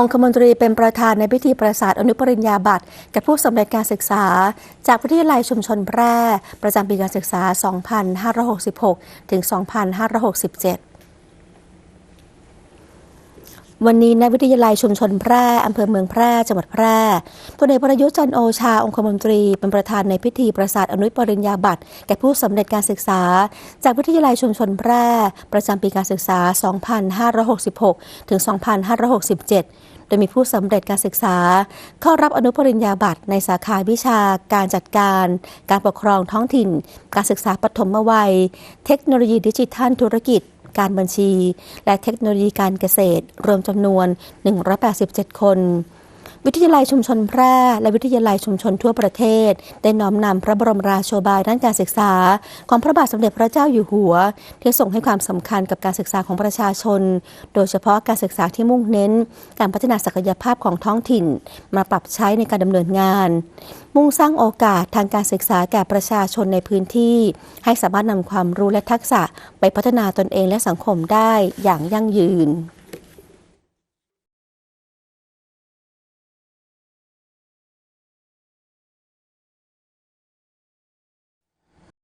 องคมนตรีเป็นประธานในพิธีประสาทอนุปริญญาบัตรแก่ผู้สำเร็จการศึกษา จากวิทยาลัยชุมชนแพร่ ประจำปีการศึกษา 2566 ถึง 2567 วันนี้ในวิทยาลัยชุมชนแพร่อำเภอเมืองแพร่จังหวัดแพร่พลเอกประยุทธ์จันโอชา องคมนตรี เป็นประธานในพิธีประสาทอนุปริญญาบัตรแก่ผู้สำเร็จการศึกษา จากวิทยาลัยชุมชนแพร่ประจำปีการศึกษา 2566 ถึง 2567โดยมีผู้สำเร็จการศึกษา เข้ารับอนุปริญญาบัตรในสาขาวิชาการจัดการ การปกครองท้องถิ่น การศึกษาปฐมวัย เทคโนโลยีดิจิทัลธุรกิจ การบัญชี และเทคโนโลยีการเกษตร รวมจำนวน 187 คน วิทยาลัยชุมชนแพร่ และวิทยาลัยชุมชนทั่วประเทศ ได้น้อมนำพระบรมราโชบายด้านการศึกษา ของพระบาทสมเด็จพระเจ้าอยู่หัว ที่ทรงให้ความสำคัญกับการศึกษาของประชาชน โดยเฉพาะการศึกษาที่มุ่งเน้น การพัฒนาศักยภาพของท้องถิ่น มาปรับใช้ในการดำเนินงาน มุ่งสร้างโอกาสทางการศึกษาแก่ประชาชนในพื้นที่ ให้สามารถนำความรู้และทักษะไปพัฒนาตนเองและสังคมได้อย่างยั่งยืน